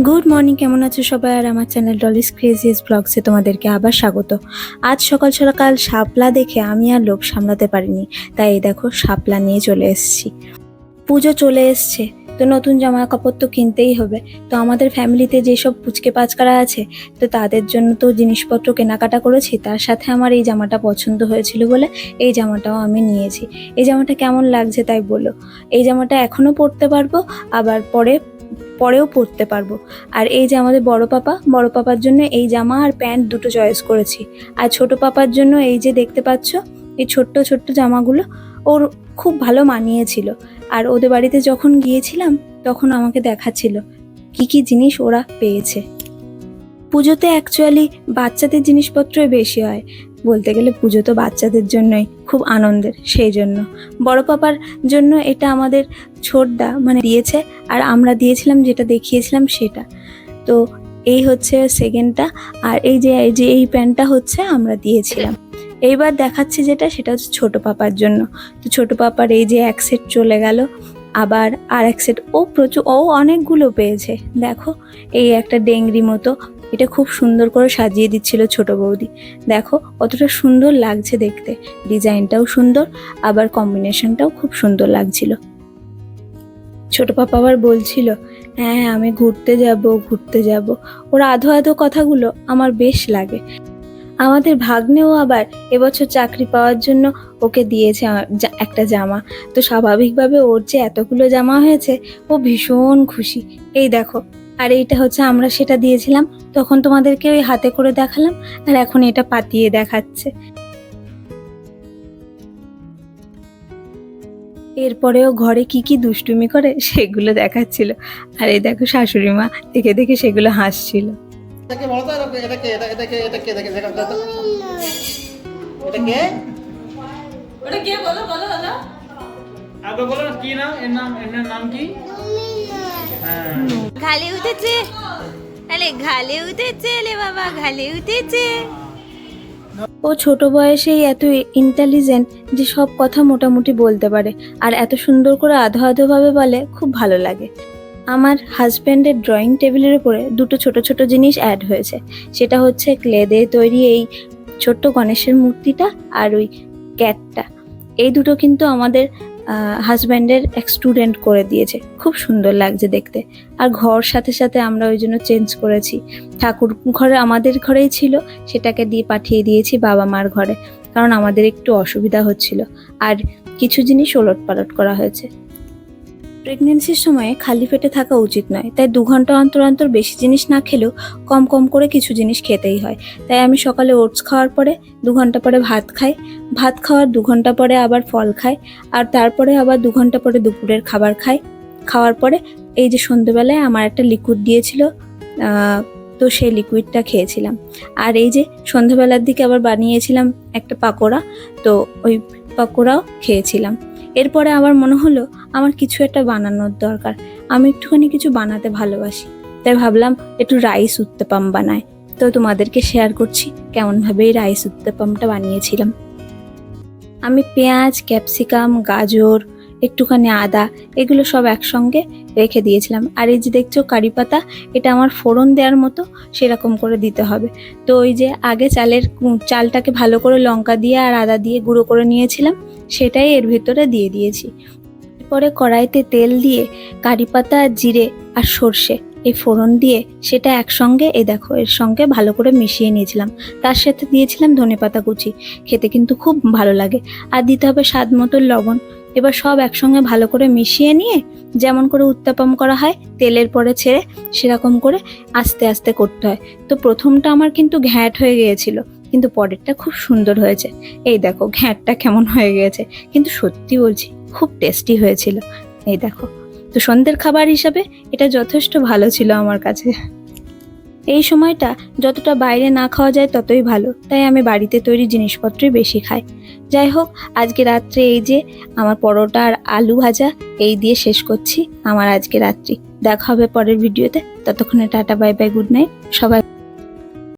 Good morning কেমন আছো সবাই? আর আমার চ্যানেল ডলিস ক্রেজিয়াস ব্লগসে তোমাদেরকে আবার স্বাগত। আজ সকাল সকাল শাপলা দেখে আমি আর লোভ সামলাতে পারিনি, তাই দেখো শাপলা নিয়ে চলে এসেছি। পুজো চলে এসছে, তো নতুন জামা কাপড় তো কিনতেই হবে। তো আমাদের ফ্যামিলিতে যেসব পুচকে পাচকারা আছে, তো তাদের জন্য তো জিনিসপত্র কেনাকাটা করেছি, তার সাথে আমার এই জামাটা পছন্দ হয়েছিল বলে এই জামাটাও আমি নিয়েছি। এই জামাটা কেমন লাগছে তাই বলো। এই জামাটা এখনও পরতে পারব, আবার পরে পরেও পরতে পারব। আর এই যে আমাদের বড় পাপা, বড় পাপার জন্য এই জামা আর প্যান্ট দুটো চয়েস করেছি। আর ছোট পাপার জন্য এই যে দেখতে পাচ্ছ, এই ছোট্ট ছোট্ট জামাগুলো ওর খুব ভালো মানিয়েছিল। আর ওদের বাড়িতে যখন গিয়েছিলাম, তখন আমাকে দেখাচ্ছিল কি কি জিনিস ওরা পেয়েছে। পুজোতে অ্যাকচুয়ালি বাচ্চাদের জিনিসপত্রই বেশি হয়। বলতে গেলে পুজো তো বাচ্চাদের জন্যই, খুব আনন্দের সেই জন্য। বড় পাপার জন্য এটা আমাদের ছোটদা মানে দিয়েছে আর আমরা দিয়েছিলাম যেটা দেখিয়েছিলাম সেটা। তো এই হচ্ছে সেকেন্ডটা আর এই যে এই যে এই প্যান্টটা হচ্ছে আমরা দিয়েছিলাম। এইবার দেখাচ্ছি যেটা, সেটা হচ্ছে ছোট পাপার জন্য। তো ছোট পাপার এই যে এক সেট চলে গেল, আবার আর এক সেট। ও প্রচুর, ও অনেকগুলো পেয়েছে। দেখো, এই একটা ডেংরি মতো এটা খুব সুন্দর করে সাজিয়ে দিচ্ছিল ছোট বৌদি। দেখো, কতটা সুন্দর লাগছে দেখতে। ডিজাইনটাও সুন্দর, আবার কম্বিনেশনটাও খুব সুন্দর লাগছিল। ছোট পাপা আবার বলছিল হ্যাঁ আমি ঘুরতে যাব ঘুরতে যাব। ওর আধো আধো কথাগুলো আমার বেশ লাগে। আমাদের ভাগ্নেও আবার এবছর চাকরি পাওয়ার জন্য ওকে দিয়েছে একটা জামা। তো স্বাভাবিকভাবে ওর যে এতগুলো জামা হয়েছে, ও ভীষণ খুশি। এই দেখো আর এইটা হচ্ছে আমরা সেটা দিয়েছিলাম। তখন তোমাদেরকে ওই হাতে করে দেখালাম আর এখন এটা পাতিয়ে দেখাচ্ছে। এরপরেও ঘরে কি কি দুষ্টুমি করে সেগুলো দেখাচ্ছিল। আর এই দেখো শাশুড়ি মা দেখে দেখে সেগুলো হাসছিল। কে? বলো বলো বলো। আগে বলো কি নাম? এর নাম এর নাম কি? ঘালে উঠেছে। আরে ঘালে উঠেছে রে বাবা, ঘালে উঠেছে। ও ছোট বয়সেই এত ইন্টেলিজেন্ট যে সব কথা মোটামুটি বলতে পারে, আর এত সুন্দর করে আধো আধোভাবে বলে খুব ভালো লাগে। আমার হাজব্যান্ডের ড্রয়িং টেবিলের উপরে দুটো ছোট ছোট জিনিস অ্যাড হয়েছে। সেটা হচ্ছে ক্লে দিয়ে তৈরি এই ছোট্ট গণেশের মূর্তিটা আর ওই ক্যাটটা এই দুটো কিন্তু আমাদের হাজব্যান্ডের এক স্টুডেন্ট করে দিয়েছে। খুব সুন্দর লাগছে দেখতে। আর ঘর সাথে সাথে আমরা ওই জন্য চেঞ্জ করেছি। ঠাকুর ঘরে আমাদের ঘরেই ছিল, সেটাকে দিয়ে পাঠিয়ে দিয়েছি বাবা মার ঘরে। কারণ আমাদের একটু অসুবিধা হচ্ছিল। আর কিছু জিনিস ওলট পালট করা হয়েছে। প্রেগনেন্সির সময়ে খালি পেটে থাকা উচিত নয়। তাই দু ঘণ্টা অন্তর অন্তর বেশি জিনিস না খেলেও কম কম করে কিছু জিনিস খেতেই হয়। তাই আমি সকালে ওটস খাওয়ার পরে দু ঘণ্টা পরে ভাত খাই। ভাত খাওয়ার দু ঘণ্টা পরে আবার ফল খাই। আর তারপরে আবার দু ঘণ্টা পরে দুপুরের খাবার খাই। খাওয়ার পরে এই যে সন্ধ্যেবেলায় আমার একটা লিকুইড দিয়েছিল তো সেই লিকুইডটা খেয়েছিলাম। আর এই যে সন্ধ্যাবেলার দিকে আবার বানিয়েছিলাম একটা পাকোড়া, তো ওই পাকোড়াও খেয়েছিলাম। এরপরে আমার মনে হলো আমার কিছু একটা বানানোর দরকার। আমি একটুখানি কিছু বানাতে ভালোবাসি। তাই ভাবলাম একটু রাইস উত্তাপাম বানায় তো তোমাদেরকে শেয়ার করছি কেমনভাবে এই রাইস উত্তাপামটা বানিয়েছিলাম। আমি পেঁয়াজ, ক্যাপসিকাম, গাজর একটুখানি আদা, এগুলো সব একসঙ্গে রেখে দিয়েছিলাম। আর এই যে দেখছ কারি পাতা, এটা আমার ফোড়ন দেওয়ার মতো, সেরকম করে দিতে হবে। তো ওই যে আগে চালের চালটাকে ভালো করে লঙ্কা দিয়ে আর আদা দিয়ে গুঁড়ো করে নিয়েছিলাম, সেটাই এর ভিতরে দিয়ে দিয়েছি। এরপরে কড়াইতে তেল দিয়ে কারি পাতা, জিরে আর সর্ষে এই ফোড়ন দিয়ে সেটা একসঙ্গে, এই দেখো, এর সঙ্গে ভালো করে মিশিয়ে নিয়েছিলাম। তার সাথে দিয়েছিলাম ধনেপাতা কুচি, খেতে কিন্তু খুব ভালো লাগে। আর দিতে হবে স্বাদ মতো লবণ এবার সব একসঙ্গে ভালো করে মিশিয়ে নিয়ে যেমন করে উত্তাপম করা হয়, তেলের পরে ছেড়ে সেরকম করে আস্তে আস্তে করতে হয়। তো প্রথমটা আমার কিন্তু ঘ্যাট হয়ে গিয়েছিল, কিন্তু পরেরটা খুব সুন্দর হয়েছে। এই দেখো ঘ্যাঁটটা কেমন হয়ে গিয়েছে, কিন্তু সত্যি বলছি খুব টেস্টি হয়েছিল। এই দেখো, তো সন্ধ্যের খাবার হিসাবে এটা যথেষ্ট ভালো ছিল আমার কাছে। এই সময়টা যতটা বাইরে না খাওয়া যায় ততই ভালো। তাই আমি বাড়িতে তৈরি জিনিসপত্রই বেশি খাই। যাই হোক, আজকে রাত্রে এই যে আমার পরোটা আর আলু ভাজা, এই দিয়ে শেষ করছি আমার আজকে রাত্রি। দেখা হবে পরের ভিডিওতে। ততক্ষণে tata, bye bye, good night. সবাই